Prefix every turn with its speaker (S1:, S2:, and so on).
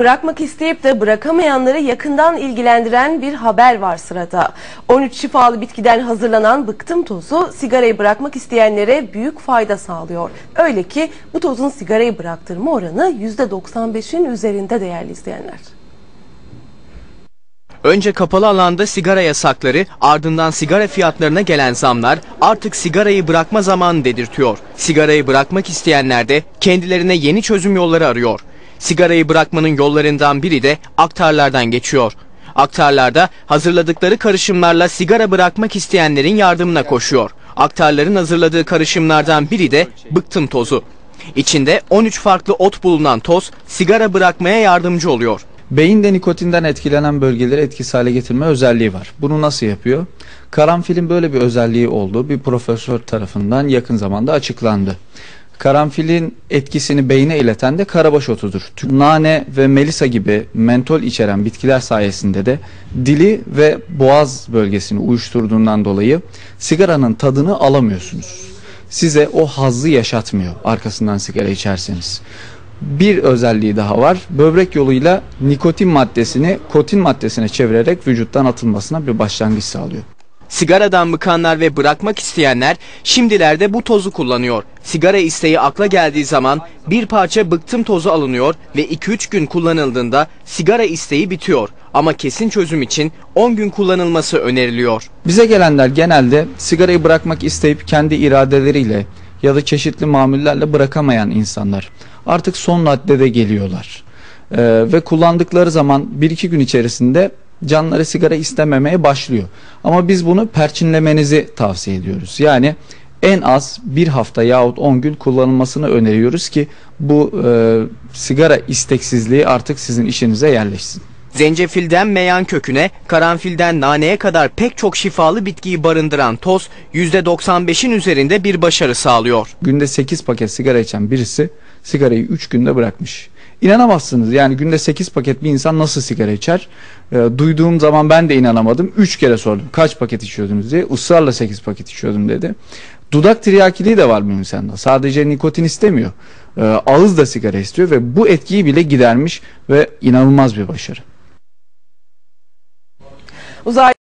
S1: Bırakmak isteyip de bırakamayanları yakından ilgilendiren bir haber var sırada. 13 şifalı bitkiden hazırlanan bıktım tozu sigarayı bırakmak isteyenlere büyük fayda sağlıyor. Öyle ki bu tozun sigarayı bıraktırma oranı %95'in üzerinde değerli izleyenler.
S2: Önce kapalı alanda sigara yasakları, ardından sigara fiyatlarına gelen zamlar artık sigarayı bırakma zamanı dedirtiyor. Sigarayı bırakmak isteyenler de kendilerine yeni çözüm yolları arıyor. Sigarayı bırakmanın yollarından biri de aktarlardan geçiyor. Aktarlarda hazırladıkları karışımlarla sigara bırakmak isteyenlerin yardımına koşuyor. Aktarların hazırladığı karışımlardan biri de bıktım tozu. İçinde 13 farklı ot bulunan toz sigara bırakmaya yardımcı oluyor.
S3: Beyinde nikotinden etkilenen bölgeleri etkisiz hale getirme özelliği var. Bunu nasıl yapıyor? Karanfilin böyle bir özelliği olduğu bir profesör tarafından yakın zamanda açıklandı. Karanfilin etkisini beyne ileten de karabaş otudur. Nane ve melisa gibi mentol içeren bitkiler sayesinde de dili ve boğaz bölgesini uyuşturduğundan dolayı sigaranın tadını alamıyorsunuz. Size o hazzı yaşatmıyor arkasından sigara içerseniz. Bir özelliği daha var. Böbrek yoluyla nikotin maddesini kotin maddesine çevirerek vücuttan atılmasına bir başlangıç sağlıyor.
S2: Sigaradan bıkanlar ve bırakmak isteyenler şimdilerde bu tozu kullanıyor. Sigara isteği akla geldiği zaman bir parça bıktım tozu alınıyor ve 2-3 gün kullanıldığında sigara isteği bitiyor. Ama kesin çözüm için 10 gün kullanılması öneriliyor.
S3: Bize gelenler genelde sigarayı bırakmak isteyip kendi iradeleriyle ya da çeşitli mamullerle bırakamayan insanlar. Artık son maddede geliyorlar. Ee, ve kullandıkları zaman 1-2 gün içerisinde canları sigara istememeye başlıyor. Ama biz bunu perçinlemenizi tavsiye ediyoruz. Yani en az bir hafta yahut 10 gün kullanılmasını öneriyoruz ki bu e, sigara isteksizliği artık sizin işinize yerleşsin.
S2: Zencefilden meyan köküne, karanfilden naneye kadar pek çok şifalı bitkiyi barındıran toz %95'in üzerinde bir başarı sağlıyor.
S3: Günde 8 paket sigara içen birisi sigarayı 3 günde bırakmış. İnanamazsınız yani günde 8 paket bir insan nasıl sigara içer? E, duyduğum zaman ben de inanamadım. 3 kere sordum kaç paket içiyordunuz diye. Israrla 8 paket içiyordum dedi. Dudak tiryakiliği de var bu insanda. Sadece nikotin istemiyor. E, ağız da sigara istiyor ve bu etkiyi bile gidermiş ve inanılmaz bir başarı.
S1: Uzay